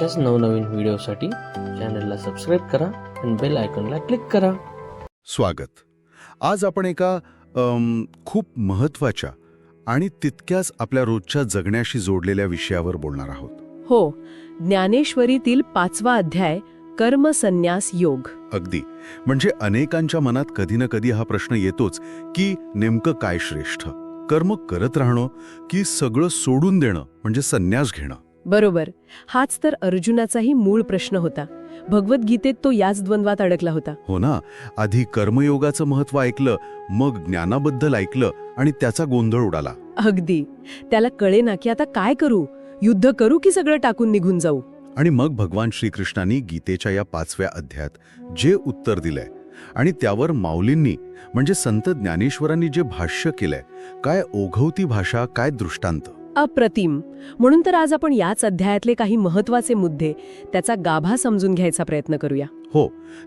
अशाच नवनवीन व्हिडिओसाठी चॅनलला सबस्क्राईब करा आणि बेल आयकॉनला क्लिक करा. स्वागत. आज आपण एका अम, खूप महत्त्वाच्या आणि तितक्याच आपल्या रोजच्या जगण्याशी जोडलेल्या विषयावर बोलणार आहोत. हो ज्ञानेश्वरीतील पाचवा अध्याय कर्मसन्यास योग. अगदी. म्हणजे अनेकांच्या मनात कधी ना कधी हा प्रश्न येतोच की नेमकं काय श्रेष्ठ? कर्म करत राहणं की सगळं सोडून देणं म्हणजे संन्यास घेणं? बरोबर. हाच तर अर्जुनाचाही मूळ प्रश्न होता. भगवद्गीतेत तो याच द्वंद्वात अडकला होता. हो ना. आधी कर्मयोगाचं महत्त्व ऐकलं मग ज्ञानाबद्दल ऐकलं आणि त्याचा गोंधळ उडाला. अगदी. त्याला कळे ना की आता काय करू? युद्ध करू की सगळं टाकून निघून जाऊ? आणि मग भगवान श्रीकृष्णांनी गीतेच्या या पाचव्या अध्यायात जे उत्तर दिलंय आणि त्यावर माऊलींनी म्हणजे संत ज्ञानेश्वरांनी जे भाष्य केलंय काय ओघवती भाषा काय दृष्टांत? अप्रतिम. म्हणून तर आज आपण याच अध्यायातले काही महत्त्वाचे मुद्दे त्याचा गाभा समजून घ्यायचा प्रयत्न करूया. हो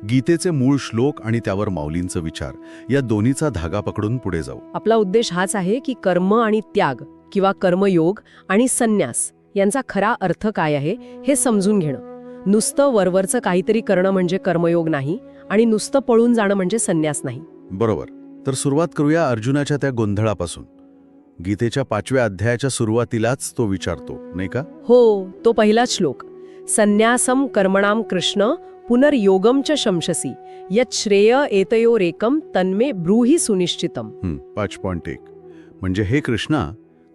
गीतेचे मूळ श्लोक आणि त्यावर माऊलींचं विचार या दोन्हीचा धागा पकडून पुढे जाऊ. आपला उद्देश हाच आहे की कर्म आणि त्याग किंवा कर्मयोग आणि संन्यास यांचा खरा अर्थ काय आहे हे समजून घेणं. नुसतं वरवरचं काहीतरी करणं म्हणजे कर्मयोग नाही आणि नुसतं पळून जाणं म्हणजे संन्यास नाही. बरोबर. तर सुरुवात करूया अर्जुनाच्या त्या गोंधळापासून. गीतेच्या पाचव्या अध्यायाच्या सुरुवातीलाच तो विचारतो नाही का? हो तो पहिलाच श्लोक. संन्यासम कर्मणाम कृष्ण पुनर्योगम च शंशसी यत श्रेय एतयोरेकम तन्मे ब्रूही सुनिश्चितम. पाच पॉईंट एक. म्हणजे हे कृष्णा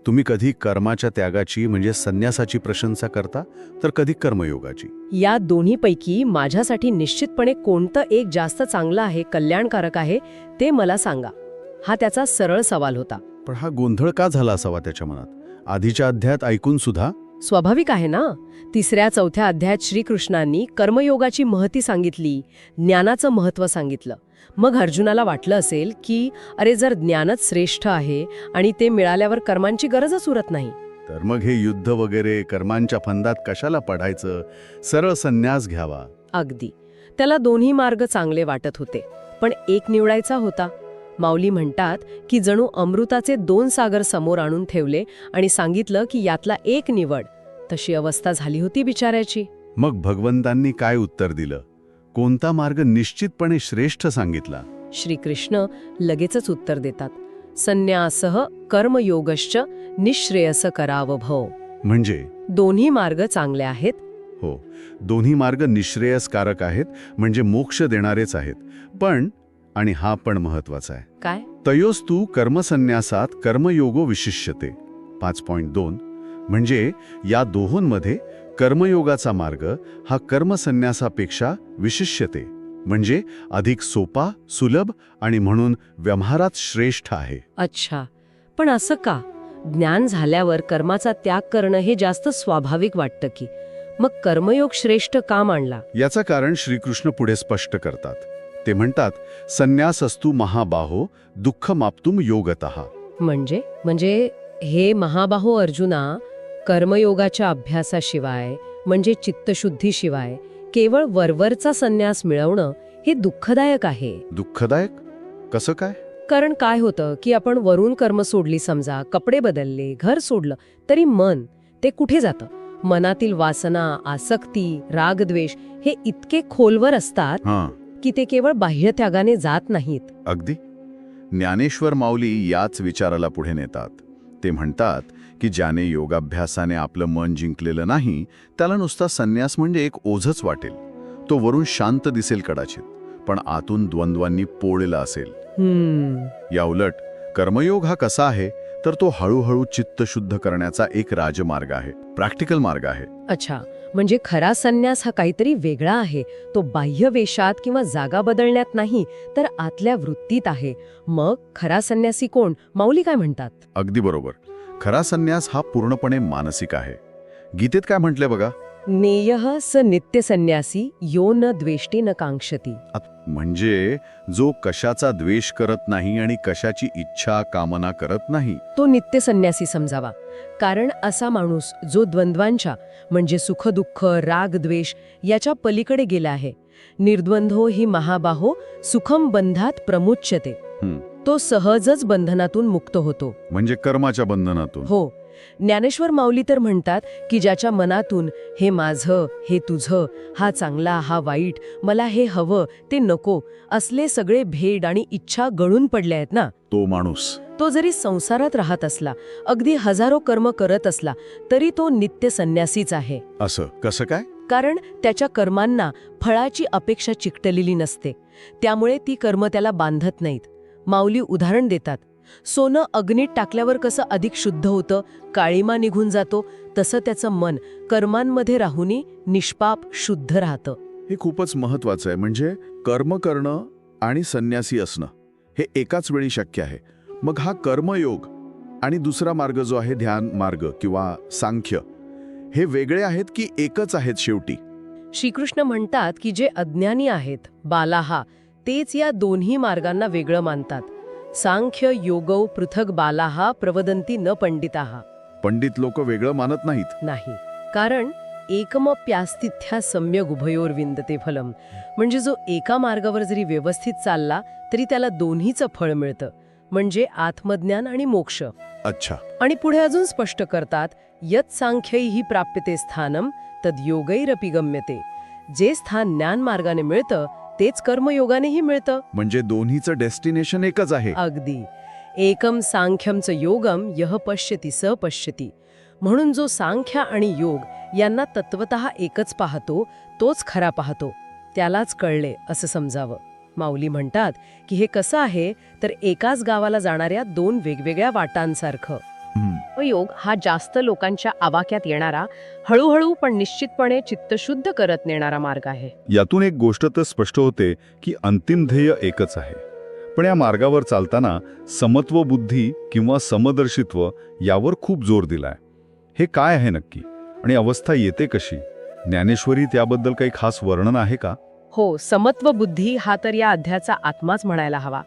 तुम्ही कधी कर्माच्या त्यागाची म्हणजे संन्यासाची प्रशंसा करता तर कधी कर्मयोगाची? या दोन्हीपैकी माझ्यासाठी निश्चितपणे कोणतं एक जास्त चांगलं आहे कल्याणकारक आहे ते मला सांगा. हा त्याचा सरळ सवाल होता. पण हा गोंधळ का झाला असावा त्याच्या मनात? आधीच्या अध्यायात ऐकून सुद्धा? स्वाभाविक आहे ना? तिसऱ्या चौथ्या अध्यायात श्रीकृष्णांनी कर्मयोगाची महती सांगितली ज्ञानाचं महत्त्व सांगितलं. मग अर्जुनाला वाटलं असेल की अरे जर ज्ञानच श्रेष्ठ आहे आणि ते मिळाल्यावर कर्मांची गरजच उरत नाही. तर मग हे युद्ध वगैरे कर्मांच्या फंदात कशाला पडायचं? सरळ संन्यास घ्यावा. अगदी. त्याला दोन्ही मार्ग चांगले वाटत होते पण एक निवडायचा होता. माऊली म्हणतात की जणू अमृताचे दोन सागर समोर आणून ठेवले आणि सांगितलं की यातला एक निवड. तशी अवस्था झाली होती बिचाऱ्याची. मग भगवंतांनी काय उत्तर दिलं? कोणता मार्ग निश्चितपणे श्रेष्ठ सांगितला? श्रीकृष्ण लगेचच उत्तर देतात. संन्यासह कर्मयोगश्च निश्रेयस कराव भव. म्हणजे? दोन्ही मार्ग चांगले आहेत. हो. दोन्ही मार्ग निश्रेयसकारक आहेत म्हणजे मोक्ष देणारेच आहेत. पण आणि हा पण महत्त्वाचा आहे. काय? तयोस्तु कर्मसन्यासात कर्मयोगो विशिष्यते. पाच पॉईंट दोन. म्हणजे या दोहोंमध्ये कर्मयोगाचा मार्ग हा कर्मसन्यासापेक्षा विशिष्यते. म्हणजे अधिक सोपा सुलभ आणि म्हणून व्यवहारात श्रेष्ठ आहे. अच्छा. पण असं का? ज्ञान झाल्यावर कर्माचा त्याग करणं हे जास्त स्वाभाविक वाटतं की. मग कर्मयोग श्रेष्ठ का मांडला याचं कारण श्रीकृष्ण पुढे स्पष्ट करतात. ते म्हणतात संन्यासस्तु महाबाहो दुःख माप्तुम योगतः. म्हणजे? म्हणजे हे महाबाहो अर्जुना कर्मयोगाच्या अभ्यासाशिवाय म्हणजे चित्तशुद्धीशिवाय केवळ वरवरचा संन्यास मिळवणं हे दुःखदायक आहे. दुःखदायक? कसं काय? कारण काय होतं की आपण वरून कर्म सोडली समजा कपडे बदलले घर सोडलं तरी मन ते कुठे जातं? मनातील वासना आसक्ती रागद्वेष हे इतके खोलवर असतात की ते केवळ बाह्य त्यागाने जात नाहीत. अगदी. ज्ञानेश्वर माऊली याच विचाराला पुढे नेतात. ते म्हणतात की ज्याने योगाभ्यासाने आपलं मन जिंकलेलं नाही त्याला नुसता संन्यास म्हणजे एक ओझच वाटेल. तो वरून शांत दिसेल कदाचित पण आतून द्वंद्वांनी पोळलेला असेल. हम्म. या उलट कर्मयोग हा कसा आहे तर तो हळूहळू चित्त शुद्ध करण्याचा एक राजमार्ग आहे प्रॅक्टिकल मार्ग आहे. अच्छा. म्हणजे खरा संन्यास हा काहीतरी वेगळा आहे. तो बाह्य वेशात किंवा जागा बदलण्यात नाही तर आतल्या वृत्तीत आहे. मग खरा संन्यासी कोण? माऊली काय म्हणतात? अगदी बरोबर. खरा संन्यास हा पूर्णपणे मानसिक आहे. गीतेत काय म्हटलंय बघा? नेय स नित्य संन्यासी यो न द्वेष्टी न कांक्षती म्हणजे जो कशाचा द्वेष करत नाही आणि कशाची इच्छा कामना करत नाही तो नित्य संन्यासी समजावा. कारण असा माणूस जो द्वंद्वांच्या म्हणजे सुखदुःख राग द्वेष याच्या पलीकडे गेला आहे. निर्द्वंद्वो ही महाबाहो सुखम बंधात प्रमुच्यते. तो सहजच बंधनातून मुक्त होतो. म्हणजे कर्माच्या बंधनातून. हो. ज्ञानेश्वर माऊली तर म्हणतात की ज्याच्या मनातून हे माझं हे तुझं हा चांगला हा वाईट मला हे हवं ते नको असले सगळे भेद आणि इच्छा गळून पडल्या आहेत ना. तो माणूस. तो जरी संसारात राहत असला अगदी हजारो कर्म करत असला तरी तो नित्य संन्यासीच आहे. असं कसं काय? कारण त्याच्या कर्मांना फळाची अपेक्षा चिकटलेली नसते. त्यामुळे ती कर्म त्याला बांधत नाहीत. माऊली उदाहरण देतात. सोनं अग्नीत टाकल्यावर कसं अधिक शुद्ध होतं काळीमा निघून जातो तसं त्याचं मन कर्मांमध्ये राहुनी निष्पाप शुद्ध राहतं. हे खूपच महत्वाचं आहे म्हणजे कर्म करणं आणि संन्यासी असणं हे एकाच वेळी शक्य आहे. मग हा कर्मयोग आणि दुसरा मार्ग जो आहे ध्यान मार्ग किंवा सांख्य हे वेगळे आहेत की एकच आहेत शेवटी? श्रीकृष्ण म्हणतात की जे अज्ञानी आहेत बालाहा तेच या दोन्ही मार्गांना वेगळं मानतात. सांख्य योगौ पृथक बालाहा प्रवदंती न पंडिताहा पंडित लोक वेगळं मानत नाहीत। नाही कारण एकमप्यास्तिथ्या सम्यक उभयोर विंदते फलम। म्हणजे जो एका मार्गावर जरी व्यवस्थित चालला तरी त्याला दोन्हीचं फळ मिळतं म्हणजे आत्मज्ञान आणि मोक्ष। अच्छा। आणि पुढे अजून स्पष्ट करतात यत सांख्यैही प्राप्यते स्थानम तद योगैरपि गम्यते। जे स्थान ज्ञान मार्गाने मिळतं तेच कर्मयोगानेही मिळतं. म्हणजे दोन्हीचं डेस्टिनेशन एकच आहे. अगदी. एकम सांख्यमचं योगम यह पश्यती स पश्यती. म्हणून जो सांख्य आणि योग यांना तत्वत एकच पाहतो तोच खरा पाहतो. त्यालाच कळले असं समजावं. माऊली म्हणतात की हे कसं आहे तर एकाच गावाला जाणाऱ्या दोन वेगवेगळ्या वाटांसारखं. योग हा जास्त लोकांच्या आवाक्यात येणारा हळूहळू पण निश्चितपणे चित्तशुद्ध करत नेणारा मार्ग आहे. यातून एक गोष्ट तर स्पष्ट होते की अंतिम ध्येय एकच आहे. पण या मार्गावर चालताना समत्व बुद्धी किंवा समदर्शित्व यावर खूप जोर दिलाय. हे काय आहे नक्की? आणि अवस्था येते कशी? ज्ञानेश्वरी त्याबद्दल काही खास वर्णन आहे का? हो समत्व बुद्धी हा तर या अध्यायाचा आत्माच म्हणायला हवा.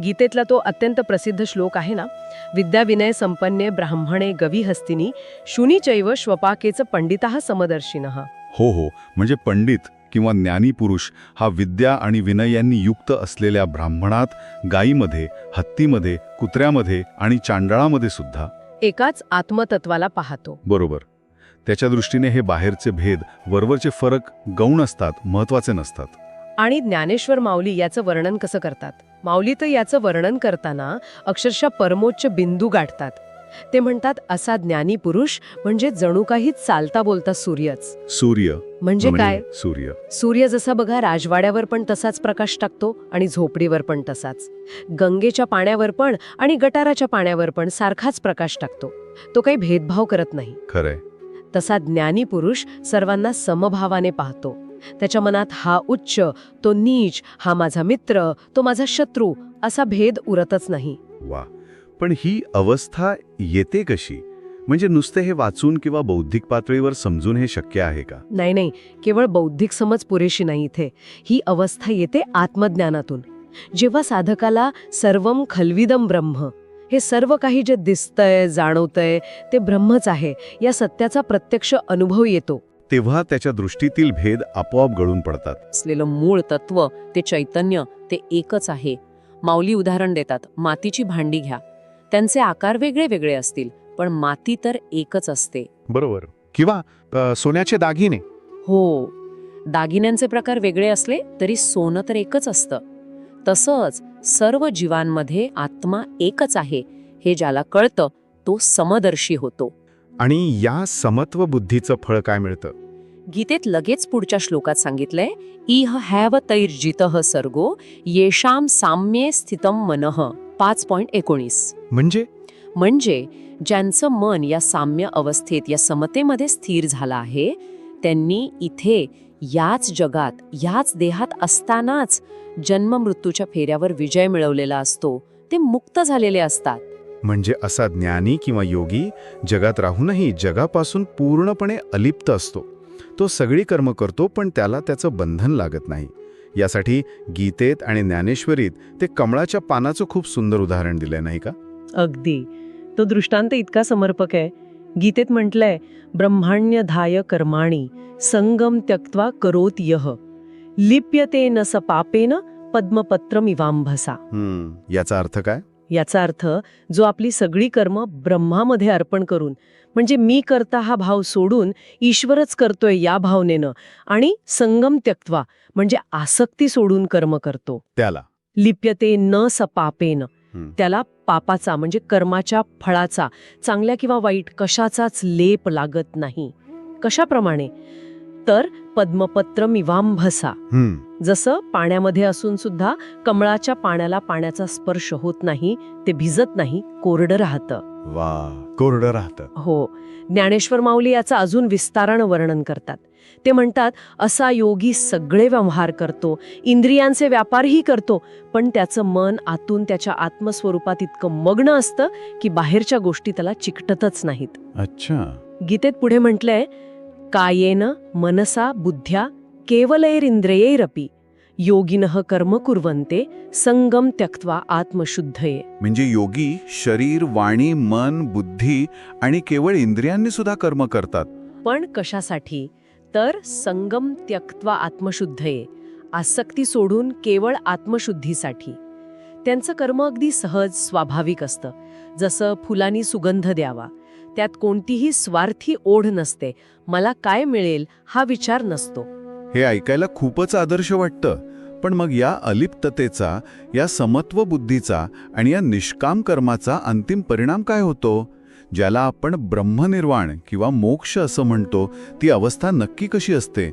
गीतेतला तो अत्यंत प्रसिद्ध श्लोक आहे ना? विद्या विनय संपन्ने ब्राह्मणे गवी हस्तिनी शुनीचैव श्वपाकेचं पंडिता समदर्शिन। हो हो. म्हणजे पंडित किंवा ज्ञानी पुरुष हा विद्या आणि विनय यांनी युक्त असलेल्या ब्राह्मणात गायीमध्ये हत्तीमध्ये कुत्र्यामध्ये आणि चांडळामध्ये सुद्धा. एकाच आत्मतत्वाला पाहतो. बरोबर. त्याच्या दृष्टीने हे बाहेरचे भेद वरवरचे फरक गौण असतात महत्त्वाचे नसतात. आणि ज्ञानेश्वर माऊली याचं वर्णन कसं करतात? माऊली तर याचं वर्णन करताना अक्षरशः परमोच्च बिंदू गाठतात. ते म्हणतात असा ज्ञानी पुरुष म्हणजे जणू काही चालता बोलता सूर्यच. सूर्य. म्हणजे काय? सूर्य. सूर्य जसा बघा राजवाड्यावर पण तसाच प्रकाश टाकतो आणि झोपडीवर पण तसाच. गंगेच्या पाण्यावर पण आणि गटाराच्या पाण्यावर पण सारखाच प्रकाश टाकतो. तो काही भेदभाव करत नाही. खरंय. तसा ज्ञानी पुरुष सर्वांना समभावाने पाहतो. त्याच्या मनात हा उच्च तो नीच हा माझा मित्र तो माझा शत्रू असा भेद उरतच नाही. वा. पण ही अवस्था येते कशी? म्हणजे नुसते हे वाचून किंवा बौद्धिक पातळीवर समजून हे शक्य आहे का? नाही नाही. केवळ बौद्धिक समज पुरेशी नाही इथे. ही अवस्था येते आत्मज्ञानातून. जेव्हा साधकाला सर्वम खलविदम ब्रह्म हे सर्व काही जे दिसतंय जाणवतंय ते ब्रह्मच आहे या सत्याचा प्रत्यक्ष अनुभव येतो. तेव्हा त्याच्या दृष्टीतील भेद आपोआप गळून पडतात. असलेलं मूळ तत्व ते चैतन्य ते एकच आहे. माऊली उदाहरण देतात मातीची भांडी घ्या. त्यांचे आकार वेगळे वेगळे असतील पण माती तर एकच असते. बरोबर. किंवा सोन्याचे दागिने. हो. दागिन्यांचे प्रकार वेगळे असले तरी सोनं तर एकच असतं. तसंच सर्व जीवांमध्ये आत्मा एकच आहे हे ज्याला कळतं तो समदर्शी होतो. आणि या समत्व बुद्धीचं फळ काय मिळतं? गीतेत लगेच पुढच्या श्लोकात सांगितलंय इह हॅव तैर्जित सर्गो येशाम साम्ये स्थितम मनः. पाच पॉइंट एकोणीस. म्हणजे? म्हणजे ज्यांचं मन या साम्य अवस्थेत या समतेमध्ये स्थिर झालं आहे त्यांनी इथे याच जगात याच देहात असतानाच जन्म मृत्यूच्या फेऱ्यावर विजय मिळवलेला असतो. ते मुक्त झालेले असतात. म्हणजे असा ज्ञानी किंवा योगी जगात राहूनही जगापासून पूर्णपणे अलिप्त असतो. तो सगळी कर्म करतो पण त्याला त्याचं बंधन लागत नाही. यासाठी गीतेत आणि ज्ञानेश्वरीत ते कमळाच्या पानाचं खूप सुंदर उदाहरण दिलंय नाही का? अगदी. तो दृष्टांत इतका समर्पक आहे. गीतेत म्हटलंय ब्रह्माण्य धाय कर्माणी संगम त्यक्त्वा करोत यह लिप्यते न स पापेन पद्मपत्रमिवांभसा याचा अर्थ काय? याचा अर्थ जो आपली सगळी कर्म ब्रह्मामध्ये अर्पण करून म्हणजे मी करता हा भाव सोडून ईश्वरच करतोय या भावनेनं आणि संगम त्यक्त्वा म्हणजे आसक्ती सोडून कर्म करतो. त्याला. लिप्यते न सपापेन. त्याला पापाचा म्हणजे कर्माच्या फळाचा चांगल्या किंवा वाईट कशाचाच लेप लागत नाही. कशाप्रमाणे? तर पद्मपत्र मिवांभसा. जसं पाण्यामध्ये असून सुद्धा कमळाच्या पाण्याला पाण्याचा स्पर्श होत नाही ते भिजत नाही कोरडं राहतं. वा कोरडं राहतं. हो ज्ञानेश्वर माऊली याचं अजून विस्तारानं वर्णन करतात. ते म्हणतात असा योगी सगळे व्यवहार करतो इंद्रियांचे व्यापारही करतो पण त्याचं मन आतून त्याच्या आत्मस्वरूपात इतकं मग्न असतं की बाहेरच्या गोष्टी त्याला चिकटतच नाहीत. अच्छा. गीतेत पुढे म्हटलंय कायेन मनसा बुद्ध्या केवलैरिंद्रियैरपी योगिनः कर्म कुर्वन्ते संगम त्यक्त्वा आत्मशुद्धये। म्हणजे योगी शरीर वाणी मन बुद्धी आणि केवळ इंद्रियांनी सुद्धा कर्म करतात. पण कशासाठी? तर संगम त्यक्त्वा आत्मशुद्धये आसक्ती सोडून केवळ आत्मशुद्धीसाठी. त्यांचं कर्म अगदी सहज स्वाभाविक असतं. जसं फुलांनी सुगंध द्यावा त्यात कोणतीही स्वार्थी ओढ नसते. मला काय मिळेल हा विचार नसतो. हे ऐकायला खूपच आदर्श वाटतं. पण मग या अलिप्ततेचा या समत्व बुद्धीचा आणि या निष्काम कर्माचा अंतिम परिणाम काय होतो? ज्याला आपण ब्रह्मनिर्वाण किंवा मोक्ष असं म्हणतो ती अवस्था नक्की कशी असते?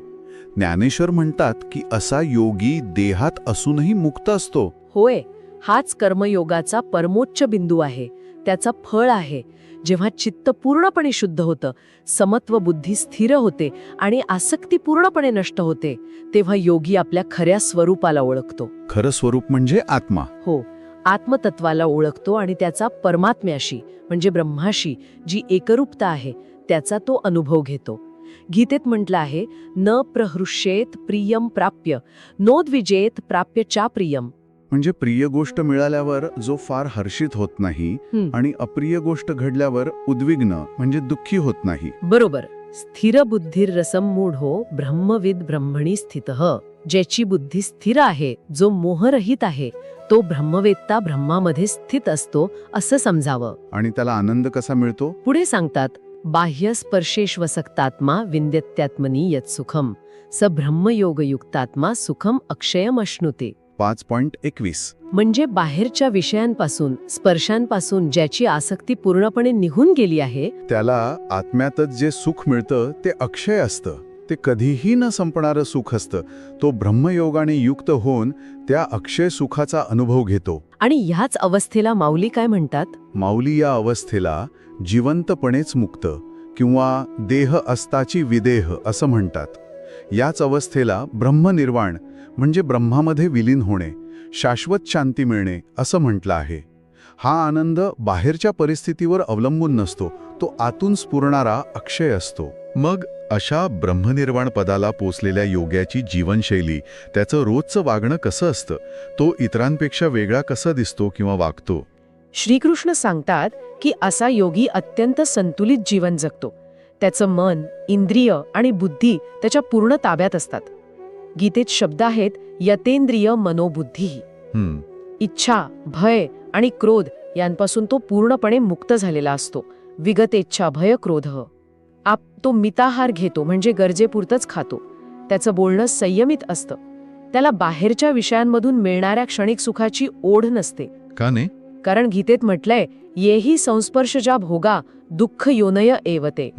ज्ञानेश्वर म्हणतात की असा योगी देहात असूनही मुक्त असतो. होय हाच कर्मयोगाचा परमोच्च बिंदू आहे. त्याचा फळ आहे. जेव्हा चित्त पूर्णपणे शुद्ध होतं समत्व बुद्धी स्थिर होते आणि आसक्ती पूर्णपणे नष्ट होते तेव्हा योगी आपल्या खऱ्या स्वरूपाला ओळखतो. खरं स्वरूप म्हणजे आत्मा. हो आत्मतत्वाला ओळखतो आणि त्याचा परमात्म्याशी म्हणजे ब्रह्माशी जी एकरूपता आहे त्याचा तो अनुभव घेतो. गीतेत म्हटलं आहे न प्रहृष्येत प्रियम प्राप्य नोद्विजेत प्राप्य चा प्रियम म्हणजे प्रिय गोष्ट मिळाल्यावर जो फार हर्षित होत नाही हं. आणि अप्रिय गोष्ट घडल्यावर उद्विग्न म्हणजे दुःखी होत नाही. बरोबर. स्थिर बुद्धीर रसम मूढो ब्रह्मविद ब्रह्मणी स्थित ज्याची बुद्धी स्थिर आहे जो मोहरहित आहे तो ब्रह्मवेत्ता ब्रह्मामध्ये स्थित असतो असं समजावं. आणि त्याला आनंद कसा मिळतो? पुढे सांगतात बाह्य स्पर्शेश्वसक्तात्मा विंद्यत्यात्मनी यत सुखम स ब्रह्मयोगयुक्तात्मा सुखम अक्षयम अश्नुते पाच पॉइंट एकवीस. म्हणजे बाहेरच्या विषयांपासून स्पर्शांपासून ज्याची आसक्ती पूर्णपणे निघून गेली आहे त्याला आत्म्यातच जे सुख मिळतं ते अक्षय असतं. ते कधीही न संपणारं सुख असतं. तो ब्रह्मयोगाने युक्त होऊन त्या अक्षय सुखाचा अनुभव घेतो. आणि ह्याच अवस्थेला माऊली काय म्हणतात? माऊली या अवस्थेला जिवंतपणेच मुक्त किंवा देह अस्ताची विदेह असं म्हणतात. याच अवस्थेला ब्रह्मनिर्वाण म्हणजे ब्रह्मामध्ये विलीन होणे शाश्वत शांती मिळणे असं म्हटलं आहे. हा आनंद बाहेरच्या परिस्थितीवर अवलंबून नसतो तो आतून स्फुरणारा अक्षय असतो. मग अशा ब्रह्मनिर्वाण पदाला पोचलेल्या योग्याची जीवनशैली त्याचं रोजचं वागणं कसं असतं तो इतरांपेक्षा वेगळा कसा दिसतो किंवा वागतो? श्रीकृष्ण सांगतात की असा योगी अत्यंत संतुलित जीवन जगतो. त्याचं मन इंद्रिय आणि बुद्धी त्याच्या पूर्ण ताब्यात असतात. गीतेत शब्द आहेत यतेंद्रिय मनोबुद्धी. इच्छा भय आणि क्रोध यांपासून तो पूर्णपणे मुक्त झालेला असतो. विगतेच्छा भय क्रोध. आप तो मिताहार घेतो म्हणजे गरजेपुरतच खातो. त्याचं बोलणं संयमित असतं. त्याला बाहेरच्या विषयांमधून मिळणाऱ्या क्षणिक सुखाची ओढ नसते. का नाही कारण गीतेत म्हटलंय येही संस्पर्शजा भोगा दुःख योनय एवते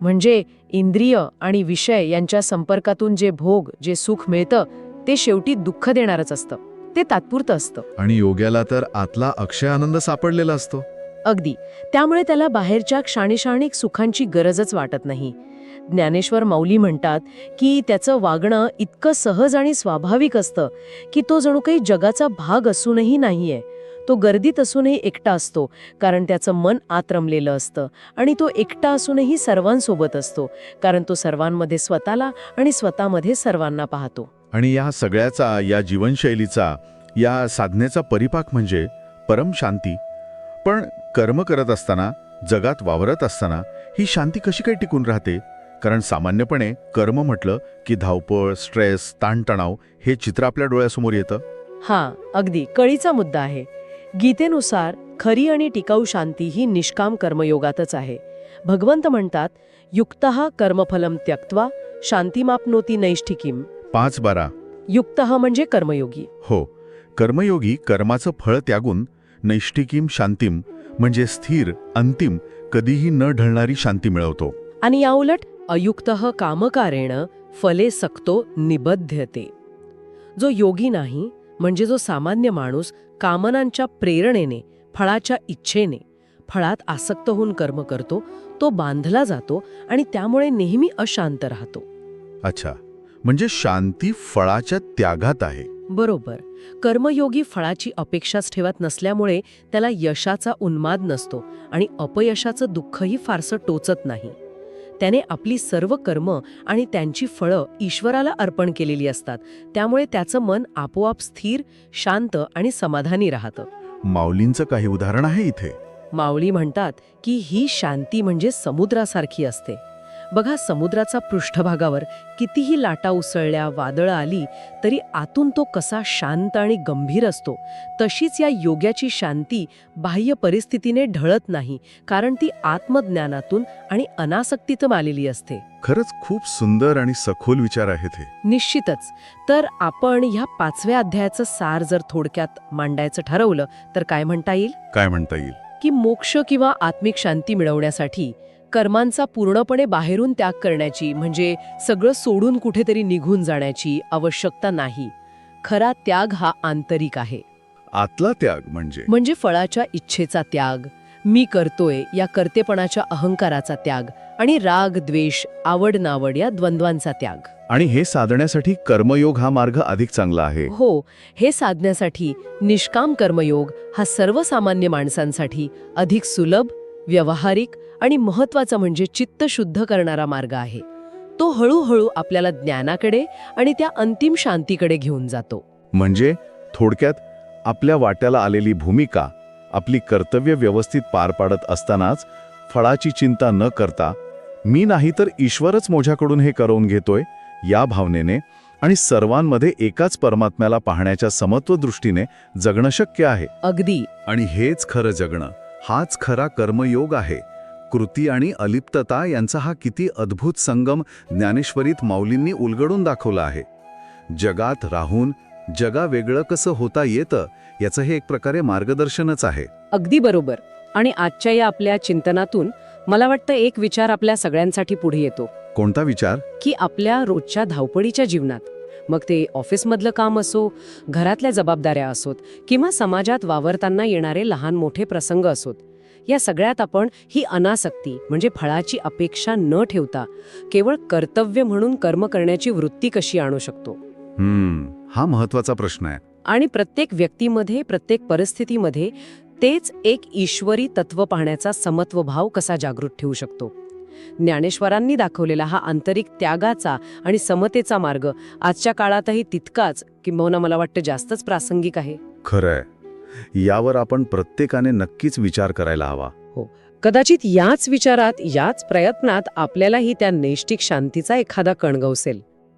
म्हणजे इंद्रिय आणि विषय यांच्या संपर्कातून जे भोग जे सुख मिळतं ते शेवटी दुःख देणारच असतं. ते तात्पुरतं असतं. आणि योग्याला तर आतला अक्षय आनंद सापडलेला असतो. अगदी. त्यामुळे त्याला बाहेरच्या क्षाणिक्षाणिक सुखांची गरजच वाटत नाही. ज्ञानेश्वर माऊली म्हणतात की त्याचं वागणं इतकं सहज आणि स्वाभाविक असतं की तो जणू काही जगाचा भाग असूनही नाहीये. तो गर्दीत असूनही एकटा असतो कारण त्याचं मन आत रमलेलं असतं आणि तो एकटा असूनही सर्वांसोबत असतो कारण तो सर्वांमध्ये स्वतःला आणि स्वतःमध्ये सर्वांना पाहतो. आणि या सगळ्याचा या जीवनशैलीचा या साधनेचा परिपाक म्हणजे परम शांती. पण कर्म करत असताना जगात वावरत असताना ही शांती कशी काय टिकून राहते? कारण सामान्यपणे कर्म म्हटलं की धावपळ स्ट्रेस ताणतणाव हे चित्र आपल्या डोळ्यासमोर येतं. हां अगदी. कळीचा मुद्दा आहे. गीतेनुसार खरी आणि टिकाऊ शांती ही निष्काम कर्मयोगातच आहे. भगवंत म्हणतात युक्त कर्मफलम त्यक्त्वा शांतिमापनोती नैष्ठिकीम. पाच बारा. युक्त म्हणजे कर्मयोगी. हो. कर्मयोगी कर्माचं फळ त्यागून नैष्टिकीम शांतीम म्हणजे स्थिर अंतिम कधीही न ढळणारी शांती मिळवतो. आणि याउलट अयुक्त कामकारेण फले सक्तो निबध्यते. जो योगी नाही म्हणजे जो सामान्य माणूस कामनांच्या प्रेरणेने फळाच्या इच्छेने फळात आसक्त होऊन कर्म करतो तो बांधला जातो आणि त्यामुळे नेहमी अशांत राहतो. अच्छा. म्हणजे शांती फळाच्या त्यागात आहे. बरोबर. कर्मयोगी फळाची अपेक्षाच ठेवत नसल्यामुळे त्याला यशाचा उन्माद नसतो आणि अपयशाचं दुःखही फारसं टोचत नाही. त्याने आपली सर्व कर्म आणि त्यांची फळं ईश्वराला अर्पण केलेली असतात. त्यामुळे त्याचं मन आपोआप स्थिर शांत आणि समाधानी राहतं. माऊलींचं काही उदाहरण आहे इथे? माऊली म्हणतात की ही शांती म्हणजे समुद्रासारखी असते. बघा समुद्राचा पृष्ठभागावर कितीही लाटा उसळल्या वादळं आली तरी आतून तो कसा शांत आणि गंभीर असतो. तशीच या योग्याची शांती बाह्य परिस्थितीने ढळत नाही कारण ती आत्मज्ञानातून आणि अनासक्तीतून आलेली असते. खरंच खूप सुंदर आणि सखोल विचार आहेत हे. निश्चितच. तर आपण ह्या पाचव्या अध्यायाचं सार जर थोडक्यात मांडायचं ठरवलं तर काय म्हणता येईल? काय म्हणता येईल? की मोक्ष किंवा आत्मिक शांती मिळवण्यासाठी कर्मांचा पूर्णपणे बाहेरून त्याग करण्याची म्हणजे सगळं सोडून कुठेतरी निघून जाण्याची आवश्यकता नाही. खरा त्याग हा आंतरिक आहे. आतला त्याग म्हणजे? म्हणजे फळाच्या इच्छेचा त्याग मी करतोय या कर्तेपणाच्या अहंकाराचा त्याग आणि राग द्वेष आवड नावड या द्वंद्वांचा त्याग. आणि हे साधण्यासाठी कर्मयोग हा मार्ग अधिक चांगला आहे. हो हे साधण्यासाठी निष्काम कर्मयोग हा सर्वसामान्य माणसांसाठी अधिक सुलभ व्यावहारिक आणि महत्त्वाचा म्हणजे चित्त शुद्ध करणारा मार्ग आहे. तो हळूहळू आपल्याला ज्ञानाकडे आणि त्या अंतिम शांतीकडे घेऊन जातो. म्हणजे थोडक्यात आपल्या वाट्याला आलेली भूमिका आपली कर्तव्य व्यवस्थित पार पाडत असतानाच फळाची चिंता न करता मी नाही तर ईश्वरच माझ्याकडून हे करवून घेतोय या भावनेने आणि सर्वांमध्ये एकाच परमात्म्याला पाहण्याच्या समत्व दृष्टीने जगणं शक्य आहे. अगदी. आणि हेच खरं जगणं हाच खरा कर्मयोग आहे. कृती आणि अलिप्तता यांचा हा किती अद्भुत संगम ज्ञानेश्वरीत माऊलींनी उलगडून दाखवला आहे. जगात राहून जगा वेगळं कसं होता येतं याचं हे एक प्रकारे मार्गदर्शनच आहे. अगदी बरोबर. आणि आजच्या या आपल्या चिंतनातून मला वाटतं एक विचार आपल्या सगळ्यांसाठी पुढे येतो. कोणता विचार? की आपल्या रोजच्या धावपळीच्या जीवनात मग ते ऑफिसमधलं काम असो घरातल्या जबाबदाऱ्या असोत किंवा समाजात वावरताना येणारे लहान मोठे प्रसंग असोत या सगळ्यात आपण ही अनासक्ती म्हणजे फळाची अपेक्षा न ठेवता केवळ कर्तव्य म्हणून कर्म करण्याची वृत्ती कशी आणू शकतो? हा महत्त्वाचा प्रश्न आहे. आणि प्रत्येक व्यक्तीमध्ये प्रत्येक परिस्थितीमध्ये तेच एक ईश्वरी तत्व पाहण्याचा समत्व भाव कसा जागृत ठेवू शकतो? ज्ञानेश्वरांनी दाखवलेला हा आंतरिक त्यागाचा आणि समतेचा मार्ग आजच्या काळातही तितकाच किंबहुना मला वाटतं जास्तच प्रासंगिक आहे. खरंय. यावर आपण प्रत्येकाने नक्कीच विचार करायला हवा. हो. कदाचित याच विचारात याच प्रयत्नात आपल्यालाही त्या नैष्टिक शांतीचा एखादा कणगवसेल.